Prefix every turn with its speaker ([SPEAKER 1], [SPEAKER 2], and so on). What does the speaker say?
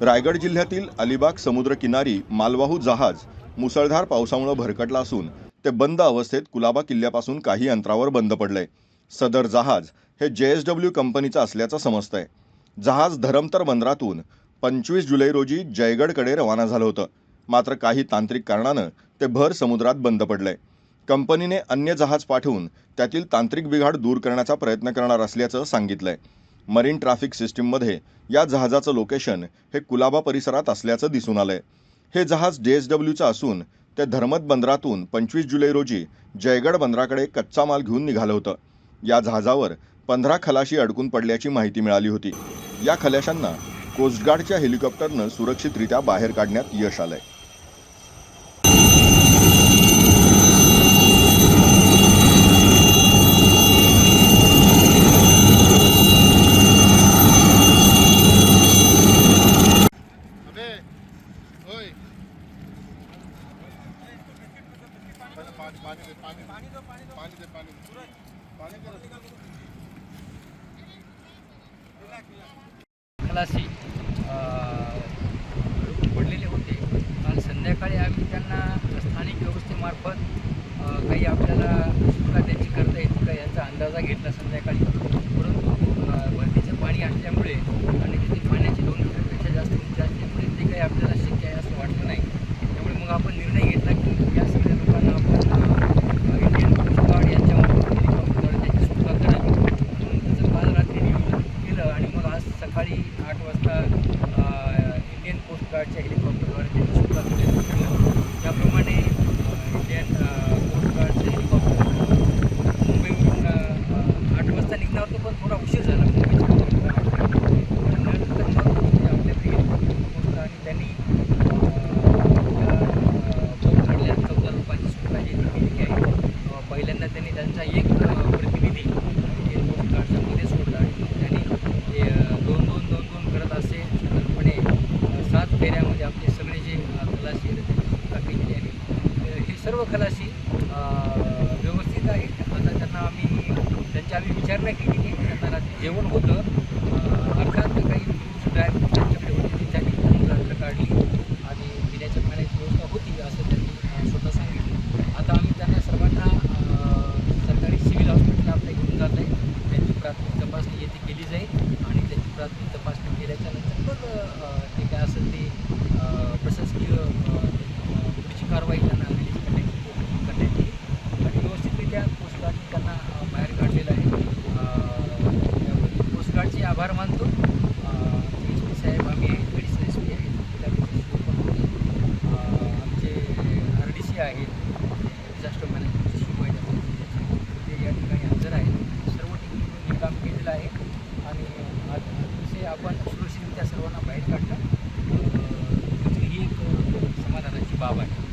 [SPEAKER 1] रायगड जिल्ह्यातील अलिबाग समुद्रकिनारी मालवाहू जहाज मुसळधार पावसामुळे भरकटला असून ते बंद अवस्थेत कुलाबा किल्ल्यापासून काही अंतरावर बंद पडलंय सदर जहाज हे जे एस डब्ल्यू कंपनीचं असल्याचं समजतंय. जहाज धरमतर बंदरातून पंचवीस जुलै रोजी जयगडकडे रवाना झालं होतं. मात्र काही तांत्रिक कारणानं ते भर समुद्रात बंद पडलंय कंपनीने अन्य जहाज पाठवून त्यातील तांत्रिक बिघाड दूर करण्याचा प्रयत्न करणार असल्याचं सांगितलंय. मरीन ट्रॅफिक सिस्टीममध्ये या जहाजाचं लोकेशन हे कुलाबा परिसरात असल्याचं दिसून आलंय. हे जहाज जे एस डब्ल्यूचं असून ते धर्मत बंदरातून पंचवीस जुलै रोजी जयगड बंदराकडे कच्चा माल घेऊन निघालं होतं. या जहाजावर पंधरा खलाशी अडकून पडल्याची माहिती मिळाली होती. या खलाशांना कोस्टगार्डच्या हेलिकॉप्टरनं सुरक्षितरित्या बाहेर काढण्यात यश आलंय
[SPEAKER 2] अबे ओय पहिले पाणी पाणी दे पाणी दे पाणी दे पाणी दे.
[SPEAKER 3] पडलेले होते काल संध्याकाळी आम्ही त्यांना स्थानिक व्यवस्थेमार्फत काही आपल्याला सुटका त्यांची करता येते का याचा अंदाजा घेतला संध्याकाळी. परंतु अ, भरतीचं पाणी असल्यामुळे आणि तिथे पाण्याची दोन लिटरपेक्षा जास्त उंची असल्यामुळे ते काही आपल्याला शक्य आहे असं वाटलं नाही. त्यामुळे मग आपण निर्णय Aperture helikopterları diye çıplak सर्व खलाशी व्यवस्थित आहेत आता त्यांना आम्ही त्यांची आम्ही विचारणा केली की त्यांना रात्री जेवण होतं. अर्थात काही ड्रायव्हर त्यांच्याकडे होते ती त्यांनी त्यांनी रात्र काढली आणि पिण्याच्या पाण्याची व्यवस्था होती असं त्यांनी अ, स्वतः सांगितलं आता आम्ही त्यांना सर्वांना अ, सरकारी सिव्हिल हॉस्पिटल आपल्या घेऊन जात आहे त्यांची प्राथमिक तपासणी येथे केली जाईल आणि त्यांची प्राथमिक तपासणी केल्याच्यानंतर मग अ, ते काय असेल ते अ, प्रशासकीय अ, अ, पुढची कारवाई त्यांना रिलीज करण्याची करण्यात येईल आणि व्यवस्थितरित्या कोस्टगार्डने त्यांना अ, बाहेर काढलेलं आहे अ, त्याबद्दल कोस्टगार्डचे आभार मानतो. एस पी साहेब आम्ही आहेत एस पी आहेत. त्यामध्ये आमचे आर डी सी आहेत. डिझास्टर मॅनेजमेंटचे शिवाय ते या ठिकाणी हजर आहेत. सर्व टीमने काम केलेलं आहे. आणि जसे आपण सुरक्षितरित्या सर्वांना बाहेर काढलं. ही एक समाधानाची बाब आहे.